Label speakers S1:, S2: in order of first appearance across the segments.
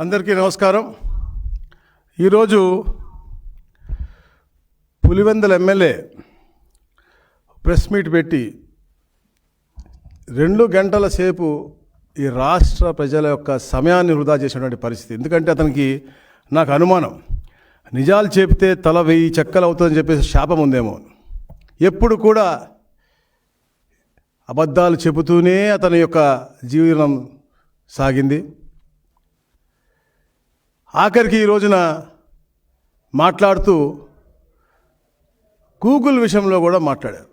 S1: అందరికీ నమస్కారం. ఈరోజు పులివెందల ఎమ్మెల్యే ప్రెస్ మీట్ పెట్టి రెండు గంటల సేపు ఈ రాష్ట్ర ప్రజల యొక్క సమయాన్ని వృధా చేసినటువంటి పరిస్థితి. ఎందుకంటే అతనికి నాకు అనుమానం. నిజాలు చెప్తే తల వెయ్యి చెక్కలు అవుతుందని చెప్పేసి శాపం ఉందేమో. ఎప్పుడు కూడా అబద్ధాలు చెబుతూనే అతని యొక్క జీవనం సాగింది. ఆఖరికి ఈ రోజున మాట్లాడుతూ గూగుల్ విషయంలో కూడా మాట్లాడారు.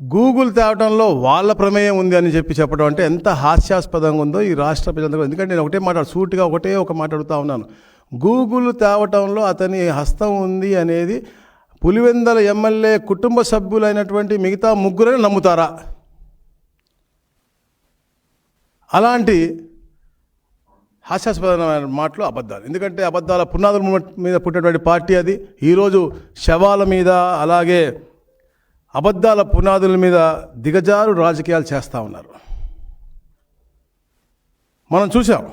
S1: గూగుల్ తేవటంలో వాళ్ళ ప్రమేయం ఉంది అని చెప్పి చెప్పడం అంటే ఎంత హాస్యాస్పదంగా ఉందో ఈ రాష్ట్ర ప్రజలందరూ ఎందుకంటే నేను ఒకటే మాట్లాడు సూటిగా ఒకటే ఒక మాట్లాడుతూ ఉన్నాను. గూగుల్ తేవటంలో అతని హస్తం ఉంది అనేది పులివెందల ఎమ్మెల్యే కుటుంబ సభ్యులైనటువంటి మిగతా ముగ్గురని నమ్ముతారా? అలాంటి హాస్యాస్పదమైన మాటలు అబద్ధాలు. ఎందుకంటే అబద్ధాల పునాదుల మీద పుట్టినటువంటి పార్టీ అది. ఈరోజు శవాల మీద అలాగే అబద్ధాల పునాదుల మీద దిగజారు రాజకీయాలు చేస్తూ ఉన్నారు. మనం చూసాం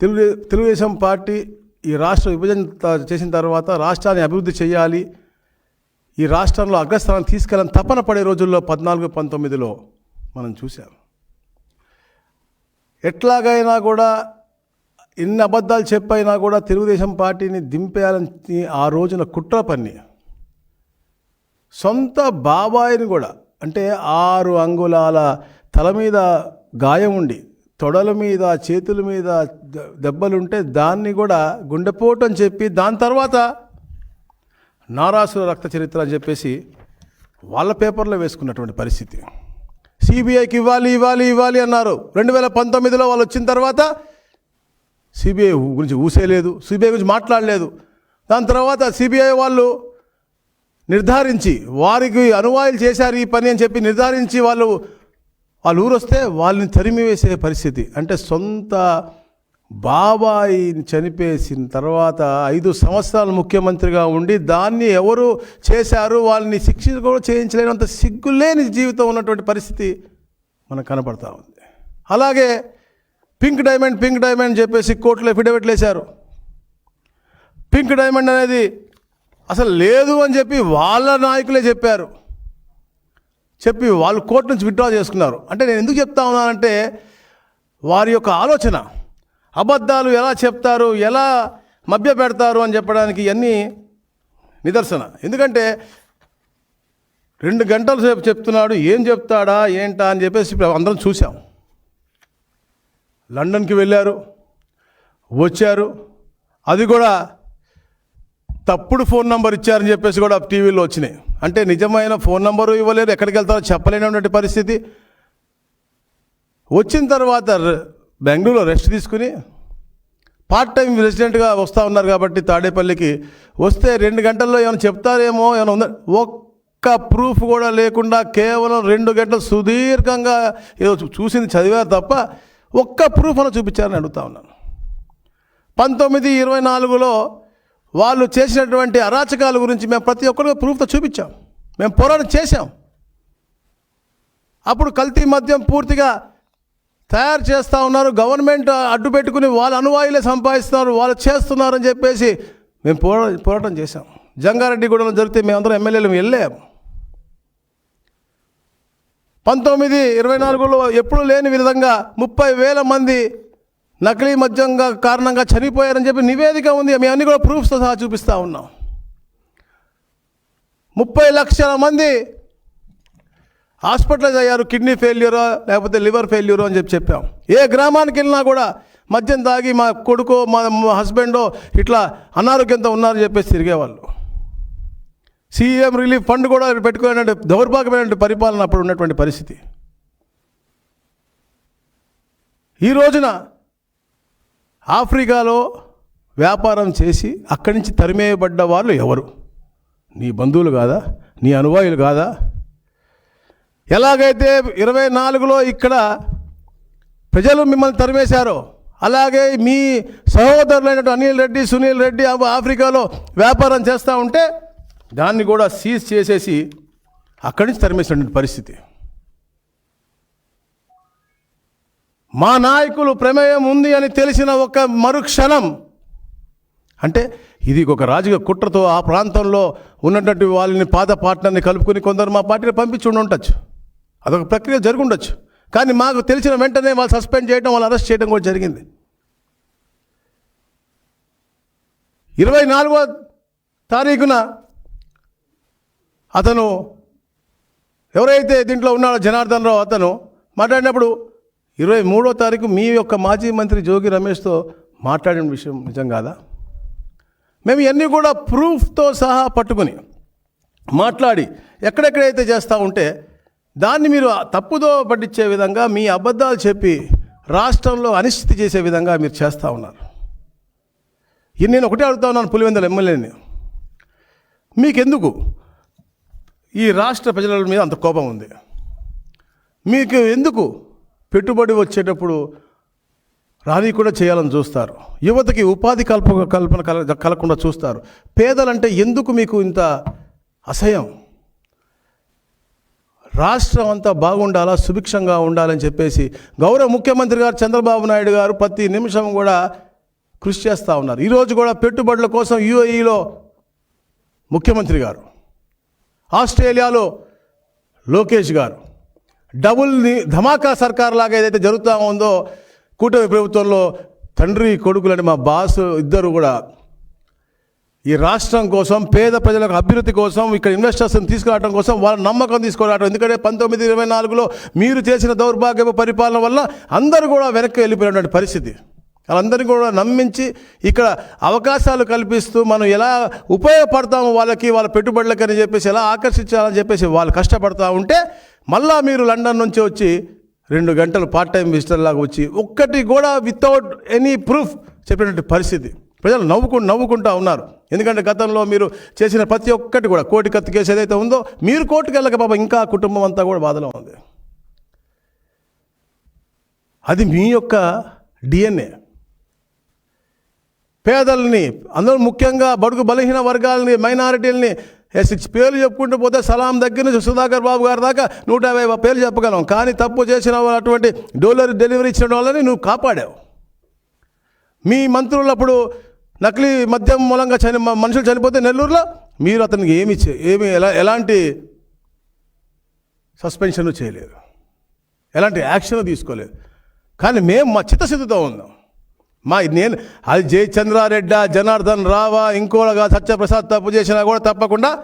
S1: తెలుగు తెలుగుదేశం పార్టీ ఈ రాష్ట్ర విభజన చేసిన తర్వాత రాష్ట్రాన్ని అభివృద్ధి చేయాలి. ఈ రాష్ట్రంలో అగ్రస్థానం తీసుకెళ్ళని తపన పడే రోజుల్లో పద్నాలుగు పంతొమ్మిదిలో మనం చూసాం ఎట్లాగైనా కూడా ఎన్ని అబద్ధాలు చెప్పైనా కూడా తెలుగుదేశం పార్టీని దింపేయాలని ఆ రోజున కుట్ర పన్ని. సొంత బాబాయిని కూడా అంటే ఆరు అంగుళాల తల మీద గాయం ఉండి తొడల మీద చేతుల మీద దెబ్బలుంటే దాన్ని కూడా గుండెపోటు అని చెప్పి దాని తర్వాత నారాసుల రక్త చరిత్ర అని చెప్పేసి వాళ్ళ పేపర్లో వేసుకున్నటువంటి పరిస్థితి. సిబిఐకి ఇవ్వాలి ఇవ్వాలి ఇవ్వాలి అన్నారు. రెండు వేల పంతొమ్మిదిలో వాళ్ళు వచ్చిన తర్వాత సిబిఐ గురించి ఊసేయలేదు సిబిఐ గురించి మాట్లాడలేదు. దాని తర్వాత సిబిఐ వాళ్ళు నిర్ధారించి వారికి అనువాయులు చేశారు ఈ పని అని చెప్పి నిర్ధారించి వాళ్ళు వాళ్ళు ఊరొస్తే వాళ్ళని తరిమి వేసే పరిస్థితి. అంటే సొంత బాబాయిని చనిపేసిన తర్వాత ఐదు సంవత్సరాలు ముఖ్యమంత్రిగా ఉండి దాన్ని ఎవరు చేశారు? వాళ్ళని శిక్ష కూడా చేయించలేనంత సిగ్గులేని జీవితం ఉన్నటువంటి పరిస్థితి మనకు కనపడతా ఉంది. అలాగే పింక్ డైమండ్ పింక్ డైమండ్ చెప్పేసి కోర్టులో ఎఫిడవిట్లు వేశారు. పింక్ డైమండ్ అనేది అసలు లేదు అని చెప్పి వాళ్ళ నాయకులే చెప్పారు. చెప్పి వాళ్ళు కోర్టు నుంచి విత్డ్రా చేసుకున్నారు. అంటే నేను ఎందుకు చెప్తా ఉన్నానంటే వారి యొక్క ఆలోచన అబద్ధాలు ఎలా చెప్తారు ఎలా మభ్య పెడతారు అని చెప్పడానికి ఇవన్నీ నిదర్శన. ఎందుకంటే రెండు గంటల సేపు చెప్తున్నాడు ఏం చెప్తాడా ఏంటా అని చెప్పేసి అందరం చూసాం లండన్కి వెళ్ళారు వచ్చారు. అది కూడా తప్పుడు ఫోన్ నెంబర్ ఇచ్చారని చెప్పేసి కూడా టీవీలో వచ్చినాయి. అంటే నిజమైన ఫోన్ నెంబరు ఇవ్వలేరు ఎక్కడికి వెళ్తారో చెప్పలేనటువంటి పరిస్థితి. వచ్చిన తర్వాత బెంగళూరులో రెస్ట్ తీసుకుని పార్ట్ టైం రెసిడెంట్గా వస్తూ ఉన్నారు కాబట్టి తాడేపల్లికి. వస్తే రెండు గంటల్లో ఏమైనా చెప్తారేమో ఏమైనా ఉందా? ఒక్క ప్రూఫ్ కూడా లేకుండా కేవలం రెండు గంటలు సుదీర్ఘంగా ఏదో చూసింది చదివారు తప్ప ఒక్క ప్రూఫ్ అని చూపించారని అడుగుతా ఉన్నాను పంతొమ్మిది ఇరవై నాలుగులో వాళ్ళు చేసినటువంటి అరాచకాల గురించి మేము ప్రతి ఒక్కరికి ప్రూఫ్తో చూపించాం. మేము పోరాటం చేశాం. అప్పుడు కల్తీ మద్యం పూర్తిగా తయారు చేస్తూ ఉన్నారు. గవర్నమెంట్ అడ్డు పెట్టుకుని వాళ్ళ అనువాయులే సంపాదిస్తున్నారు. వాళ్ళు చేస్తున్నారని చెప్పేసి మేము పోరా పోరాటం చేశాం. జంగారెడ్డిగూడలో జరిగితే మేమందరం ఎమ్మెల్యేలు వెళ్ళాం. పంతొమ్మిది ఇరవై నాలుగులో ఎప్పుడూ లేని విధంగా ముప్పై వేల మంది నకిలీ మద్యంగా కారణంగా చనిపోయారని చెప్పి నివేదిక ఉంది. మేము అన్ని కూడా ప్రూఫ్స్తో సహా చూపిస్తూ ఉన్నాం. ముప్పై లక్షల మంది హాస్పిటలైజ్ అయ్యారు కిడ్నీ ఫెయిల్యూరో లేకపోతే లివర్ ఫెయిల్యూరో అని చెప్పి చెప్పాం. ఏ గ్రామానికి వెళ్ళినా కూడా మద్యం తాగి మా కొడుకో మా మా హస్బెండో ఇట్లా అనారోగ్యంతో ఉన్నారని చెప్పేసి తిరిగేవాళ్ళు. సీఎం రిలీఫ్ ఫండ్ కూడా పెట్టుకునే దౌర్భాగ్యమైన పరిపాలన అప్పుడు ఉన్నటువంటి పరిస్థితి. ఈ రోజున ఆఫ్రికాలో వ్యాపారం చేసి అక్కడి నుంచి తరిమేయబడ్డ వాళ్ళు ఎవరు? నీ బంధువులు కాదా? నీ అనువాయులు కాదా? ఎలాగైతే ఇరవై నాలుగులో ఇక్కడ ప్రజలు మిమ్మల్ని తరిమేశారో అలాగే మీ సహోదరులైనటువంటి అనిల్ రెడ్డి సునీల్ రెడ్డి ఆఫ్రికాలో వ్యాపారం చేస్తూ ఉంటే దాన్ని కూడా సీజ్ చేసేసి అక్కడి నుంచి తరిమేసినటువంటి పరిస్థితి. మా నాయకులు ప్రమేయం ఉంది అని తెలిసిన ఒక మరుక్షణం అంటే ఇది ఒక రాజకీయ కుట్రతో ఆ ప్రాంతంలో ఉన్నటువంటి వాళ్ళని పాత పార్ట్నర్ని కలుపుకొని కొందరు మా పార్టీని పంపించి ఉండి ఉండొచ్చు. అదొక ప్రక్రియ జరుగుండొచ్చు. కానీ మాకు తెలిసిన వెంటనే వాళ్ళు సస్పెండ్ చేయడం వాళ్ళు అరెస్ట్ చేయడం కూడా జరిగింది. ఇరవై నాలుగో తారీఖున అతను ఎవరైతే దీంట్లో ఉన్నాడో జనార్దన్ రావు అతను మాట్లాడినప్పుడు ఇరవై మూడో తారీఖు మీ యొక్క మాజీ మంత్రి జోగి రమేష్తో మాట్లాడిన విషయం నిజం కాదా? మేము ఇవన్నీ కూడా ప్రూఫ్తో సహా పట్టుకుని మాట్లాడి ఎక్కడెక్కడైతే చేస్తూ ఉంటే దాన్ని మీరు తప్పుదో పట్టించే విధంగా మీ అబద్ధాలు చెప్పి రాష్ట్రంలో అనిశ్చితి చేసే విధంగా మీరు చేస్తూ ఉన్నారు. నేను ఒకటే అడుగుతా ఉన్నాను పులివెందుల ఎమ్మెల్యేని. మీకెందుకు? ఈ రాష్ట్ర ప్రజల మీద అంత కోపం ఉంది. మీకు ఎందుకు పెట్టుబడి వచ్చేటప్పుడు రాని కూడా చేయాలని చూస్తారు? యువతకి ఉపాధి కల్ప కల్పన కల కలగకుండా చూస్తారు. పేదలంటే ఎందుకు మీకు ఇంత అసహ్యం? రాష్ట్రం అంతా బాగుండాలా సుభిక్షంగా ఉండాలని చెప్పేసి గౌరవ ముఖ్యమంత్రి గారు చంద్రబాబు నాయుడు గారు ప్రతి నిమిషం కూడా కృషి చేస్తూ ఉన్నారు. ఈరోజు కూడా పెట్టుబడుల కోసం యుఏఈలో ముఖ్యమంత్రి గారు ఆస్ట్రేలియాలో లోకేష్ గారు డబుల్ని ధమాకా సర్కార్ లాగా ఏదైతే జరుగుతూ ఉందో కూటమి ప్రభుత్వంలో తండ్రి కొడుకులని మా బాస్ ఇద్దరు కూడా ఈ రాష్ట్రం కోసం పేద ప్రజలకు అభివృద్ధి కోసం ఇక్కడ ఇన్వెస్టర్స్ని తీసుకురావడం కోసం వాళ్ళ నమ్మకం తీసుకురావడం ఎందుకంటే పంతొమ్మిది ఇరవై నాలుగులో మీరు చేసిన దౌర్భాగ్యపు పరిపాలన వల్ల అందరూ కూడా వెనక్కి వెళ్ళిపోయినటువంటి పరిస్థితి. వాళ్ళందరినీ కూడా నమ్మించి ఇక్కడ అవకాశాలు కల్పిస్తూ మనం ఎలా ఉపయోగపడతాము వాళ్ళకి వాళ్ళ పెట్టుబడులకి అని చెప్పేసి ఎలా ఆకర్షించాలని చెప్పేసి వాళ్ళు కష్టపడతా ఉంటే మళ్ళా మీరు లండన్ నుంచి వచ్చి రెండు గంటలు పార్ట్ టైం విజిటర్ లాగా వచ్చి ఒక్కటి కూడా వితౌట్ ఎనీ ప్రూఫ్ చెప్పినటువంటి పరిస్థితి. ప్రజలు నవ్వుకు నవ్వుకుంటా ఉన్నారు. ఎందుకంటే గతంలో మీరు చేసిన ప్రతి ఒక్కటి కూడా కోటి కత్తి కేసు ఏదైతే ఉందో మీరు కోర్టుకు వెళ్ళక పాప ఇంకా కుటుంబం అంతా కూడా బాధలో ఉంది. అది మీ యొక్క డిఎన్ఏ పేదల్ని అందరూ ముఖ్యంగా బడుగు బలహీన వర్గాలని మైనారిటీలని సిక్స్ పేర్లు చెప్పుకుంటూ పోతే సలాం దగ్గర నుంచి సుధాకర్ బాబు గారి దాకా నూట యాభై పేర్లు చెప్పగలం. కానీ తప్పు చేసిన అటువంటి డోలర్ డెలివరీ ఇచ్చిన వాళ్ళని నువ్వు కాపాడావు. మీ మంత్రులు అప్పుడు నకిలీ మద్యం మూలంగా చని మ- మనుషులు చనిపోతే నెల్లూరులో మీరు అతనికి ఏమి ఏమి ఎలా ఎలాంటి సస్పెన్షన్ చేయలేదు. ఎలాంటి యాక్షన్ తీసుకోలేదు. కానీ మేము మా చిత్తశుద్ధితో ఉన్నాం. మా నేను అది జయచంద్రారెడ్డి జనార్దన్ రావా ఇంకోగా సత్యప్రసాద్ తప్పు చేసినా కూడా తప్పకుండా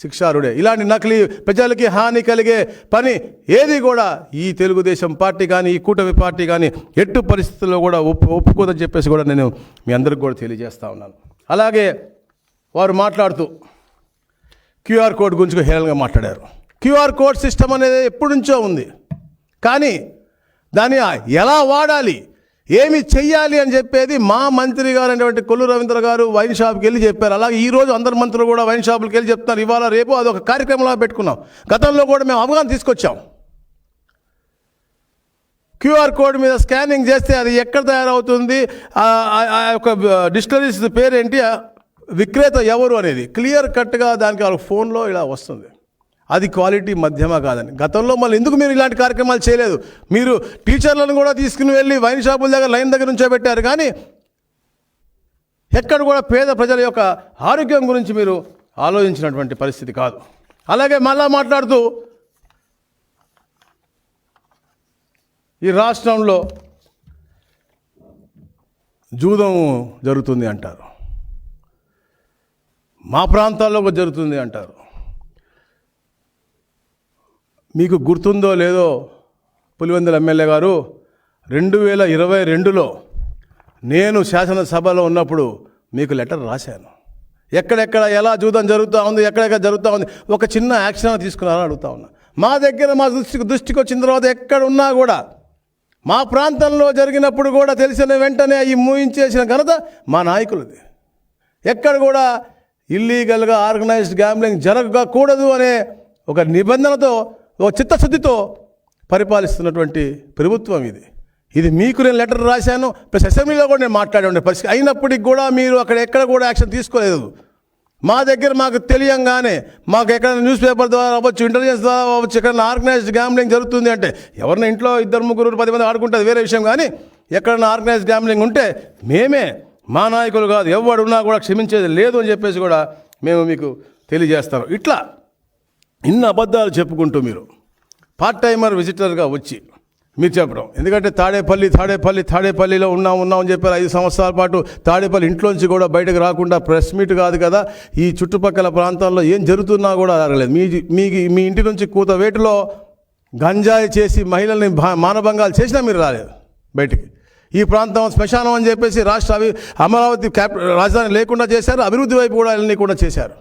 S1: శిక్షారుడే. ఇలాంటి నకిలీ ప్రజలకి హాని కలిగే పని ఏది కూడా ఈ తెలుగుదేశం పార్టీ కానీ ఈ కూటమి పార్టీ కానీ ఎట్టు పరిస్థితుల్లో కూడా ఒప్పు ఒప్పుకోదని చెప్పేసి కూడా నేను మీ అందరికి కూడా తెలియజేస్తా ఉన్నాను. అలాగే వారు మాట్లాడుతూ క్యూఆర్ కోడ్ గురించి హేళనగా మాట్లాడారు. క్యూఆర్ కోడ్ సిస్టమ్ అనేది ఎప్పటి నుంచో ఉంది. కానీ దాన్ని ఎలా వాడాలి? ఏమి చెయ్యాలి అని చెప్పేది మా మంత్రి గారు అనేటువంటి కొల్లు రవీంద్ర గారు వైన్ షాప్కి వెళ్ళి చెప్పారు. అలాగే ఈ రోజు అందరు మంత్రులు కూడా వైన్ షాపులకు వెళ్ళి చెప్తారు ఇవాళ రేపు అది ఒక కార్యక్రమంలో పెట్టుకున్నాం. గతంలో కూడా మేము అవగాహన తీసుకొచ్చాం. క్యూఆర్ కోడ్ మీద స్కానింగ్ చేస్తే అది ఎక్కడ తయారవుతుంది? ఆ- యొక్క డిస్టరీస్ పేరేంటి? విక్రేత ఎవరు అనేది. క్లియర్ కట్గా దానికి వాళ్ళ ఫోన్లో ఇలా వస్తుంది. అది క్వాలిటీ మధ్యమ కాదని. గతంలో మళ్ళీ ఎందుకు మీరు ఇలాంటి కార్యక్రమాలు చేయలేదు? మీరు టీచర్లను కూడా తీసుకుని వెళ్ళి వైన్ షాపుల దగ్గర లైన్ దగ్గర నుంచో పెట్టారు. కానీ ఎక్కడ కూడా పేద ప్రజల యొక్క ఆరోగ్యం గురించి మీరు ఆలోచించినటువంటి పరిస్థితి కాదు. అలాగే మళ్ళా మాట్లాడుతూ ఈ రాష్ట్రంలో జూదం జరుగుతుంది అంటారు. మా ప్రాంతాల్లో జరుగుతుంది అంటారు. మీకు గుర్తుందో లేదో పులివెందుల ఎమ్మెల్యే గారు రెండు వేల ఇరవై రెండులో నేను శాసనసభలో ఉన్నప్పుడు మీకు లెటర్ రాశాను. ఎక్కడెక్కడ ఎలా జూదం జరుగుతూ ఉంది ఎక్కడెక్కడ జరుగుతూ ఉంది ఒక చిన్న యాక్షన్ తీసుకున్నారని అడుగుతా ఉన్నా. మా దగ్గర మా దృష్టికి దృష్టికి వచ్చిన తర్వాత ఎక్కడ ఉన్నా కూడా మా ప్రాంతంలో జరిగినప్పుడు కూడా తెలిసిన వెంటనే ఈ మూయించేసిన ఘనత మా నాయకులది. ఎక్కడ కూడా ఇల్లీగల్గా ఆర్గనైజ్డ్ గ్యాంబ్లింగ్ జరగకూడదు అనే ఒక నిబంధనతో ఓ చిత్తశుద్ధితో పరిపాలిస్తున్నటువంటి ప్రభుత్వం ఇది. ఇది మీకు నేను లెటర్ రాశాను ప్లస్ అసెంబ్లీలో కూడా నేను మాట్లాడే పరిస్థితి. అయినప్పటికీ కూడా మీరు అక్కడ ఎక్కడ కూడా యాక్షన్ తీసుకోలేదు. మా దగ్గర మాకు తెలియంగానే మాకు ఎక్కడ న్యూస్ పేపర్ ద్వారా అవ్వచ్చు ఇంటెలిజెన్స్ ద్వారా అవ్వచ్చు ఎక్కడ ఆర్గనైజ్డ్ గ్యాంబ్లింగ్ జరుగుతుంది అంటే ఎవరిన ఇంట్లో ఇద్దరు ముగ్గురు పది మంది ఆడుకుంటుంది వేరే విషయం కానీ ఎక్కడన్నా ఆర్గనైజ్డ్ గ్యాంబ్లింగ్ ఉంటే మేమే మా నాయకులు కాదు ఎవడున్నా కూడా క్షమించేది లేదు అని చెప్పేసి కూడా మేము మీకు తెలియజేస్తాం. ఇట్లా ఇన్ని అబద్ధాలు చెప్పుకుంటూ మీరు పార్ట్ టైమర్ విజిటర్గా వచ్చి మీరు చెప్పడం. ఎందుకంటే తాడేపల్లి తాడేపల్లి తాడేపల్లిలో ఉన్నాం ఉన్నాం అని చెప్పారు ఐదు సంవత్సరాల పాటు తాడేపల్లి ఇంట్లోంచి కూడా బయటకు రాకుండా ప్రెస్ మీట్ కాదు కదా. ఈ చుట్టుపక్కల ప్రాంతాల్లో ఏం జరుగుతున్నా కూడా అడగలేదు మీ మీ మీ ఇంటి నుంచి కూతవేటులో గంజాయి చేసి మహిళల్ని మానభంగాలు చేసినా మీరు రాలేదు బయటికి. ఈ ప్రాంతం శ్మశానం అని చెప్పేసి రాష్ట్ర అమరావతి క్యాప్ రాజధాని లేకుండా చేశారు అభివృద్ధి వైపు కూడా వెళ్ళి కూడా చేశారు.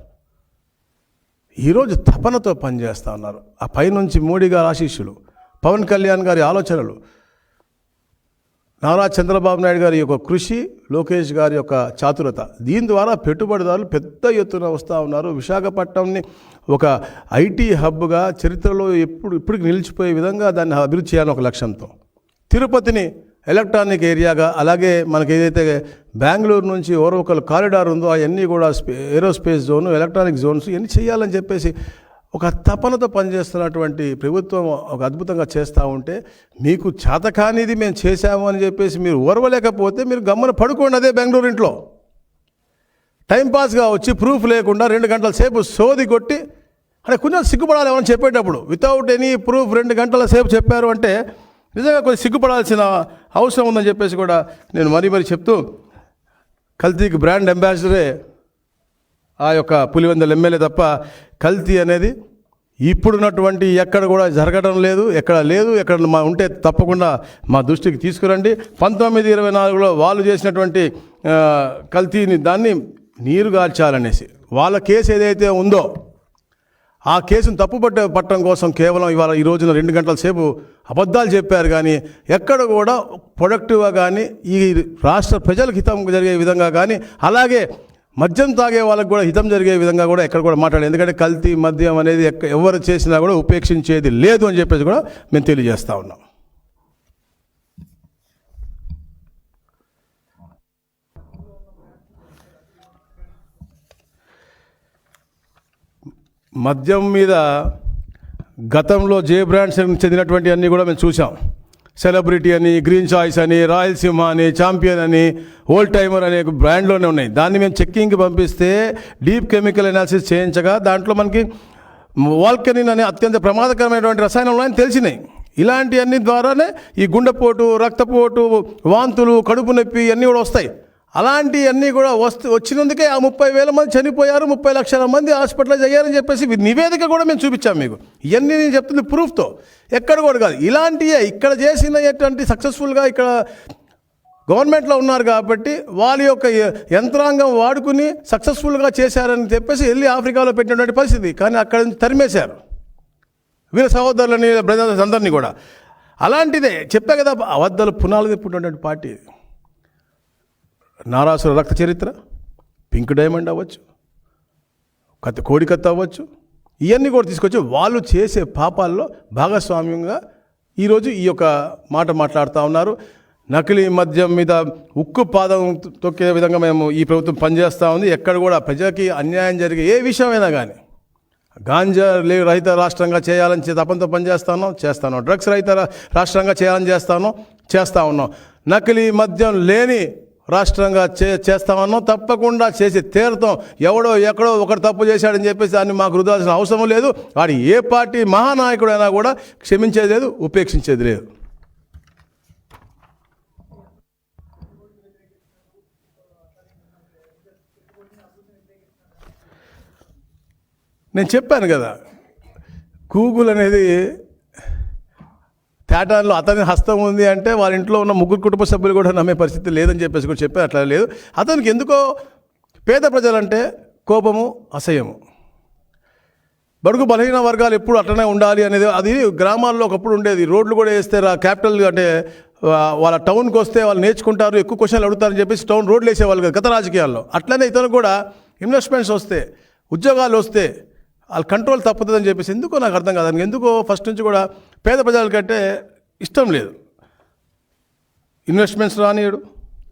S1: ఈరోజు తపనతో పనిచేస్తూ ఉన్నారు. ఆ పైనుంచి మోడీ గారి ఆశీస్సులు పవన్ కళ్యాణ్ గారి ఆలోచనలు. నారా చంద్రబాబు నాయుడు గారి యొక్క కృషి లోకేష్ గారి యొక్క చాతురత. దీని ద్వారా పెట్టుబడిదారులు పెద్ద ఎత్తున వస్తూ ఉన్నారు. విశాఖపట్నంని ఒక ఐటీ హబ్గా చరిత్రలో ఎప్పుడు ఇప్పటికి నిలిచిపోయే విధంగా దాన్ని అభివృద్ధి చేయాలని ఒక లక్ష్యంతో. తిరుపతిని ఎలక్ట్రానిక్ ఏరియాగా అలాగే మనకి ఏదైతే బెంగళూరు నుంచి ఒకరు కారిడార్ ఉందో అవన్నీ కూడా స్పే ఏరోస్పేస్ జోన్ ఎలక్ట్రానిక్ జోన్స్ ఇవన్నీ చేయాలని చెప్పేసి ఒక తపనతో పనిచేస్తున్నటువంటి ప్రభుత్వం ఒక అద్భుతంగా చేస్తూ ఉంటే మీకు చేతకానిది మేము చేశాము అని చెప్పేసి మీరు ఓర్వలేకపోతే మీరు గమ్మన పడుకోండి అదే బెంగళూరు ఇంట్లో. టైంపాస్గా వచ్చి ప్రూఫ్ లేకుండా రెండు గంటల సేపు సోది కొట్టి అంటే కొంచెం సిగ్గుపడాలి ఏమని చెప్పేటప్పుడు. వితౌట్ ఎనీ ప్రూఫ్ రెండు గంటల సేపు చెప్పారు అంటే నిజంగా కొంచెం సిగ్గుపడాల్సిన అవసరం ఉందని చెప్పేసి కూడా నేను మరీ మరీ చెప్తూ కల్తీకి బ్రాండ్ అంబాసిడరే ఆ యొక్క పులివెందల ఎమ్మెల్యే తప్ప కల్తీ అనేది ఇప్పుడున్నటువంటి ఎక్కడ కూడా జరగడం లేదు ఎక్కడ లేదు ఎక్కడ మా ఉంటే తప్పకుండా మా దృష్టికి తీసుకురండి. పంతొమ్మిది ఇరవై నాలుగులో వాళ్ళు చేసినటువంటి కల్తీని దాన్ని నీరుగార్చాలనేసి వాళ్ళ కేసు ఏదైతే ఉందో ఆ కేసును తప్పుపట్ట పట్టడం కోసం కేవలం ఇవాళ ఈ రోజున రెండు గంటల సేపు అబద్ధాలు చెప్పారు కానీ ఎక్కడ కూడా ప్రొడక్టివ్గా కానీ ఈ రాష్ట్ర ప్రజలకు హితం జరిగే విధంగా కానీ అలాగే మద్యం తాగే వాళ్ళకు కూడా హితం జరిగే విధంగా కూడా ఎక్కడ కూడా మాట్లాడారు ఎందుకంటే కల్తీ మద్యం అనేది ఎక్క ఎవరు చేసినా కూడా ఉపేక్షించేది లేదు అని చెప్పేసి కూడా మేము తెలియజేస్తా ఉన్నాం. మద్యం మీద గతంలో జే బ్రాండ్స్ చెందినటువంటి అన్నీ కూడా మేము చూసాం సెలబ్రిటీ అని గ్రీన్ చాయిస్ అని రాయలసీమ అని ఛాంపియన్ అని ఓల్డ్ టైమర్ అనే బ్రాండ్లోనే ఉన్నాయి. దాన్ని మేము చెక్కింగ్కి పంపిస్తే డీప్ కెమికల్ అనాలిసిస్ చేయించగా దాంట్లో మనకి వాల్కనిన్ అనే అత్యంత ప్రమాదకరమైనటువంటి రసాయనాలు ఉన్నాయని తెలిసినాయి. ఇలాంటివన్నీ ద్వారానే ఈ గుండెపోటు రక్తపోటు వాంతులు కడుపు నొప్పి ఇవన్నీ కూడా వస్తాయి. అలాంటివన్నీ కూడా వస్తు వచ్చినందుకే ఆ ముప్పై వేల మంది చనిపోయారు ముప్పై లక్షల మంది హాస్పిటల్ అయ్యారని చెప్పేసి నివేదిక కూడా మేము చూపించాం మీకు. ఇవన్నీ నేను చెప్తుంది ప్రూఫ్తో. ఎక్కడ కూడా కాదు. ఇలాంటివే ఇక్కడ చేసినటువంటి సక్సెస్ఫుల్గా ఇక్కడ గవర్నమెంట్లో ఉన్నారు కాబట్టి వాళ్ళ యొక్క యంత్రాంగం వాడుకుని సక్సెస్ఫుల్గా చేశారని చెప్పేసి వెళ్ళి ఆఫ్రికాలో పెట్టినటువంటి పరిస్థితి. కానీ అక్కడ నుంచి తరిమేశారు. వీళ్ళ సహోదరులని బ్రదర్స్ అందరినీ కూడా. అలాంటిదే. చెప్పా కదా అబద్ధాలు పునాలు తిప్పుతున్నటువంటి పార్టీ నారాసుర రక్త చరిత్ర పింక్ డైమండ్ అవ్వచ్చు కత్తి కోడికత్త అవ్వచ్చు ఇవన్నీ కూడా తీసుకొచ్చి వాళ్ళు చేసే పాపాల్లో భాగస్వామ్యంగా ఈరోజు ఈ యొక్క మాట మాట్లాడుతూ ఉన్నారు. నకిలీ మద్యం మీద ఉక్కు పాదం తొక్కే విధంగా మేము ఈ ప్రభుత్వం పనిచేస్తూ ఉంది. ఎక్కడ కూడా ప్రజలకి అన్యాయం జరిగే ఏ విషయమైనా కానీ గాంజా లే రహిత రాష్ట్రంగా చేయాలని చే- తపంతో పనిచేస్తాను చేస్తాను. డ్రగ్స్ రహిత రాష్ట్రంగా చేయాలని చేస్తాను చేస్తూ ఉన్నాం. నకిలీ మద్యం లేని రాష్ట్రంగా చే చేస్తామన్నాం తప్పకుండా చేసి తీరుతాం. ఎవడో ఎక్కడో ఒకడు తప్పు చేశాడని చెప్పేసి దాన్ని మాకు రుదాల్సిన అవసరం లేదు. వాడు ఏ పార్టీ మహానాయకుడైనా కూడా క్షమించేది లేదు ఉపేక్షించేది లేదు. నేను చెప్పాను కదా గూగుల్ అనేది ప్యాటర్న్లో అతని హస్తం ఉంది అంటే వాళ్ళ ఇంట్లో ఉన్న ముగ్గురు కుటుంబ సభ్యులు కూడా నమ్మే పరిస్థితి లేదని చెప్పేసి కూడా చెప్పారు. అట్లా లేదు. అతనికి ఎందుకో పేద ప్రజలంటే కోపము అసహ్యము. బడుగు బలహీన వర్గాలు ఎప్పుడు అట్లనే ఉండాలి అనేది అది గ్రామాల్లో ఒకప్పుడు ఉండేది. రోడ్లు కూడా వేస్తే రా క్యాపిటల్ అంటే వాళ్ళ టౌన్కి వస్తే వాళ్ళు నేర్చుకుంటారు ఎక్కువ క్వశ్చన్లు అడుగుతారని చెప్పేసి టౌన్ రోడ్లు వేసేవాళ్ళు కదా గత రాజకీయాల్లో. అట్లనే ఇతను కూడా ఇన్వెస్ట్మెంట్స్ వస్తే ఉద్యోగాలు వస్తే వాళ్ళ కంట్రోల్ తప్పుతుందని చెప్పేసి ఎందుకో నాకు అర్థం కాదు. ఎందుకో ఫస్ట్ నుంచి కూడా పేద ప్రజలకంటే ఇష్టం లేదు. ఇన్వెస్ట్మెంట్స్ రానియడు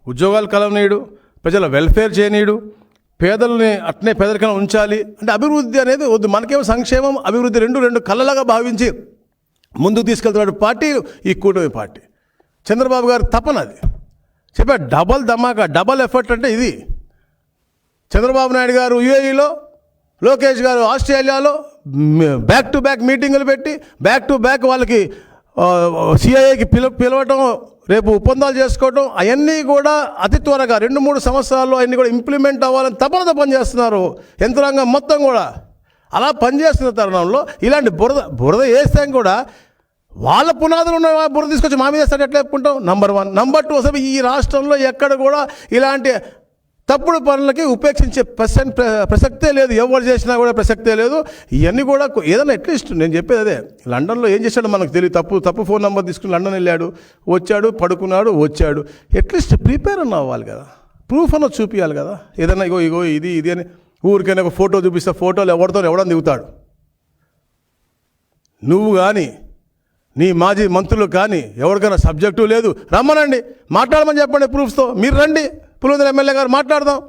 S1: ఉద్యోగాలు కలవనీయడు ప్రజల వెల్ఫేర్ చేయనీయడు పేదలని అట్నే పేదరికంలో ఉంచాలి అంటే అభివృద్ధి అనేది వద్దు. మనకేమో సంక్షేమం అభివృద్ధి రెండు రెండు కళ్ళలాగా భావించి ముందుకు తీసుకెళ్తున్నాడు పార్టీ ఈ కూటమి పార్టీ. చంద్రబాబు గారు తపన అది. చెప్పా డబల్ ధమాకా డబల్ ఎఫర్ట్ అంటే ఇది. చంద్రబాబు నాయుడు గారు యుఏఈలో లోకేష్ గారు ఆస్ట్రేలియాలో బ్యాక్ టు బ్యాక్ మీటింగులు పెట్టి బ్యాక్ టు బ్యాక్ వాళ్ళకి సిఐఏకి పిల పిలవటం రేపు ఒప్పందాలు చేసుకోవటం అవన్నీ కూడా అతి త్వరగా రెండు మూడు సంవత్సరాల్లో అవన్నీ కూడా ఇంప్లిమెంట్ అవ్వాలని తపనతో పనిచేస్తున్నారు యంత్రాంగం మొత్తం కూడా. అలా పనిచేస్తున్న తరుణంలో ఇలాంటి బురద బురద వేస్తాం కూడా వాళ్ళ పునాదులు ఉన్న బురద తీసుకొచ్చి మా మీద వేస్తాడు ఎట్లా చెప్పుకుంటాం? నంబర్ వన్ నంబర్ టూ అసలు ఈ రాష్ట్రంలో ఎక్కడ కూడా ఇలాంటి తప్పుడు పనులకి ఉపేక్షించే ప్రసన్ ప్రసక్తే లేదు. ఎవరు చేసినా కూడా ప్రసక్తే లేదు. ఇవన్నీ కూడా ఏదైనా అట్లీస్ట్ నేను చెప్పేది అదే. లండన్లో ఏం చేశాడో మనకు తెలియదు. తప్పు తప్పు ఫోన్ నెంబర్ తీసుకుని లండన్ వెళ్ళాడు. వచ్చాడు పడుకున్నాడు వచ్చాడు. అట్లీస్ట్ ప్రిపేర్ అన్న అవ్వాలి కదా. ప్రూఫ్ అన్న చూపించాలి కదా. ఏదైనా ఇగో ఇగో ఇది ఇది అని ఊరికైనా ఒక ఫోటో చూపిస్తే ఫోటోలు ఎవరితో ఎవడని దిగుతాడు. నువ్వు కానీ నీ మాజీ మంత్రులు కానీ ఎవరికైనా సబ్జెక్టు లేదు. రమ్మనండి. మాట్లాడమని చెప్పండి ప్రూఫ్స్తో. మీరు రండి. పులివెందుల ఎమ్మెల్యే గారు మాట్లాడదాం.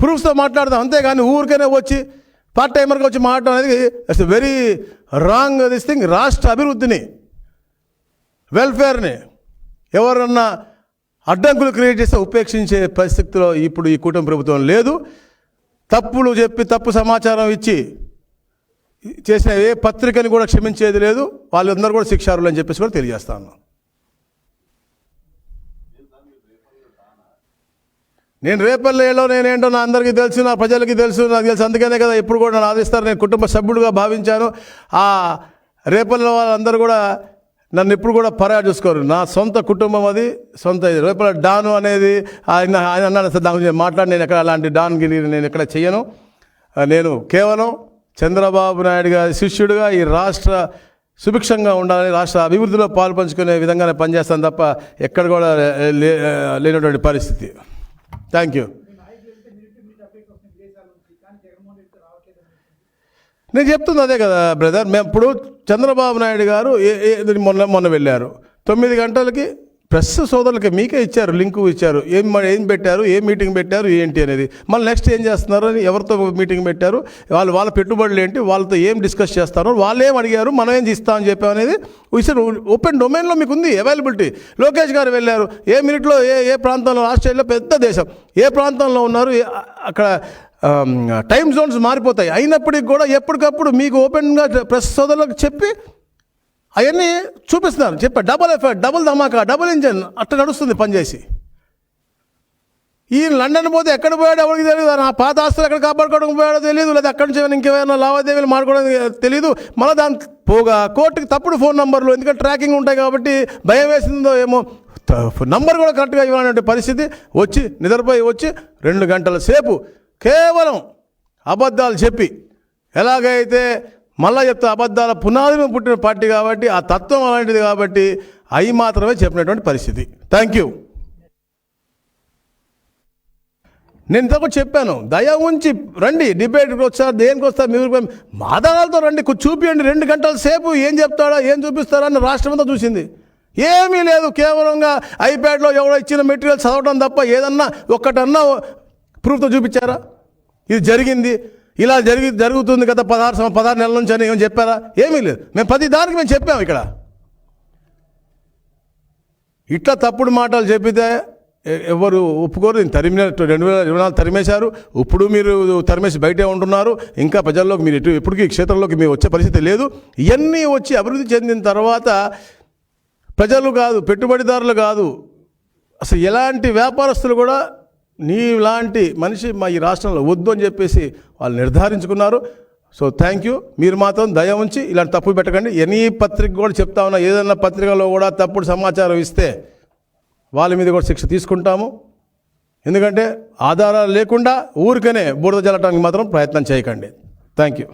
S1: ప్రూఫ్స్తో మాట్లాడదాం. అంతేగాని ఊరికైనా వచ్చి పార్ట్ టైమర్కి వచ్చి మాట్లాడడం అనేది it's very wrong this thing రాష్ట్ర అభివృద్ధిని వెల్ఫేర్ని ఎవరన్నా అడ్డంకులు క్రియేట్ చేస్తే ఉపేక్షించే పరిస్థితిలో ఇప్పుడు ఈ కూటమి ప్రభుత్వం లేదు. తప్పులు చెప్పి తప్పు సమాచారం ఇచ్చి చేసిన ఏ పత్రికని కూడా క్షమించేది లేదు. వాళ్ళందరూ కూడా శిక్షారులు అని చెప్పేసి కూడా తెలియజేస్తాను నేను రేపల్లిలో నేనేంటో నా అందరికీ తెలుసు నా ప్రజలకి తెలుసు నాకు తెలుసు. అందుకనే కదా ఇప్పుడు కూడా నన్ను ఆదరిస్తారు నేను కుటుంబ సభ్యుడుగా భావించాను. ఆ రేపల్లి వాళ్ళందరూ కూడా నన్ను ఇప్పుడు కూడా పరాయి చూసుకోరు. నా సొంత కుటుంబం అది సొంత ఇది. రేపల్ల డాను అనేది ఆయన ఆయన అన్నాడు సార్ దాని గురించి మాట్లాడి నేను ఎక్కడ అలాంటి డాన్ గిరి నేను ఎక్కడ చేయను నేను కేవలం చంద్రబాబు నాయుడు గారి శిష్యుడిగా ఈ రాష్ట్ర సుభిక్షంగా ఉండాలని రాష్ట్ర అభివృద్ధిలో పాల్పంచుకునే విధంగానే పనిచేస్తాను తప్ప ఎక్కడ కూడా లే- లేనటువంటి పరిస్థితి. థ్యాంక్ యూ నేను చెప్తుంది అదే కదా బ్రదర్ మేము ఇప్పుడు చంద్రబాబు నాయుడు గారు మొన్న మొన్న వెళ్ళారు. తొమ్మిది గంటలకి ప్రెస్ సోదరులకి మీకే ఇచ్చారు లింక్ ఇచ్చారు. ఏం ఏం పెట్టారు ఏం మీటింగ్ పెట్టారు ఏంటి అనేది. మళ్ళీ నెక్స్ట్ ఏం చేస్తున్నారు అని ఎవరితో మీటింగ్ పెట్టారు వాళ్ళు వాళ్ళ పెట్టుబడులు ఏంటి వాళ్ళతో ఏం డిస్కస్ చేస్తారో వాళ్ళు ఏం అడిగారు మనం ఏం ఇస్తామని చెప్పాం అనేది ఇచ్చారు ఓపెన్ డొమైన్లో మీకు ఉంది అవైలబిలిటీ. లోకేష్ గారు వెళ్ళారు. ఏ మినిట్లో ఏ ఏ ప్రాంతంలో ఆస్ట్రేలియా పెద్ద దేశం. ఏ ప్రాంతంలో ఉన్నారు అక్కడ టైం జోన్స్ మారిపోతాయి. అయినప్పటికీ కూడా ఎప్పటికప్పుడు మీకు ఓపెన్గా ప్రెస్ సోదరులకు చెప్పి అవన్నీ చూపిస్తున్నారు చెప్పా డబుల్ ఎఫెక్ట్ డబుల్ ధమాకా డబుల్ ఇంజన్ అట్ట నడుస్తుంది పనిచేసి. ఈ లండన్ పోతే ఎక్కడ పోయాడో ఎవరికి తెలియదు నా పాత ఆస్తులు ఎక్కడ కాపాడుకోవడం పోయాడో తెలియదు లేదా అక్కడి నుంచి ఇంకేమైనా లావాదేవీలు మాడుకోవడం తెలియదు మళ్ళీ దాని పోగా కోర్టుకి తప్పుడు ఫోన్ నంబర్లు ఎందుకంటే ట్రాకింగ్ ఉంటాయి కాబట్టి భయం వేసిందో ఏమో నంబర్ కూడా కరెక్ట్గా ఇవ్వాలనే పరిస్థితి వచ్చి నిద్రపోయి వచ్చి రెండు గంటల సేపు కేవలం అబద్ధాలు చెప్పి ఎలాగైతే మళ్ళా చెప్తే అబద్ధాల పునాదిని పుట్టిన పార్టీ కాబట్టి ఆ తత్వం అలాంటిది కాబట్టి అవి మాత్రమే చెప్పినటువంటి పరిస్థితి. థ్యాంక్ యూ నేను ఇంతకు చెప్పాను దయ ఉంచి రండి డిబేట్కి వచ్చారు దేనికి వస్తారు మీరు మాదాలతో రండి చూపియండి రెండు గంటల సేపు ఏం చెప్తాడో ఏం చూపిస్తాడో అని రాష్ట్రం అంతా చూసింది. ఏమీ లేదు కేవలంగా ఐప్యాడ్లో ఎవడో ఇచ్చిన మెటీరియల్ చదవడం తప్ప ఏదన్నా ఒక్కటన్నా ప్రూఫ్తో చూపించారా? ఇది జరిగింది. ఇలా జరిగి జరుగుతుంది కదా పదహారు సం- పదహారు నెలల నుంచి అని ఏమని చెప్పారా? ఏమీ లేదు. మేము ప్రతి దానికి మేము చెప్పాము ఇక్కడ. ఇట్లా తప్పుడు మాటలు చెప్పితే ఎవరు ఒప్పుకోరు. నేను తరిమిన రెండు వేల ఇరవై నాలుగు తరిమేశారు. ఇప్పుడు మీరు తరిమేసి బయటే ఉంటున్నారు. ఇంకా ప్రజల్లోకి మీరు ఎటు ఎప్పటికీ క్షేత్రంలోకి మీరు వచ్చే పరిస్థితి లేదు. ఇవన్నీ వచ్చి అభివృద్ధి చెందిన తర్వాత ప్రజలు కాదు పెట్టుబడిదారులు కాదు. అసలు ఎలాంటి వ్యాపారస్తులు కూడా నీలాంటి మనిషి మా ఈ రాష్ట్రంలో వద్దు అని చెప్పేసి వాళ్ళు నిర్ధారించుకున్నారు. సో థ్యాంక్ యూ మీరు మాత్రం దయ ఉంచి ఇలాంటి తప్పులు పెట్టకండి. ఎనీ పత్రిక కూడా చెప్తా ఉన్నా ఏదైనా పత్రికలో కూడా తప్పుడు సమాచారం ఇస్తే వాళ్ళ మీద కూడా శిక్ష తీసుకుంటాము. ఎందుకంటే ఆధారాలు లేకుండా ఊరికనే బురద జల్లటానికి మాత్రం ప్రయత్నం చేయకండి. Thank you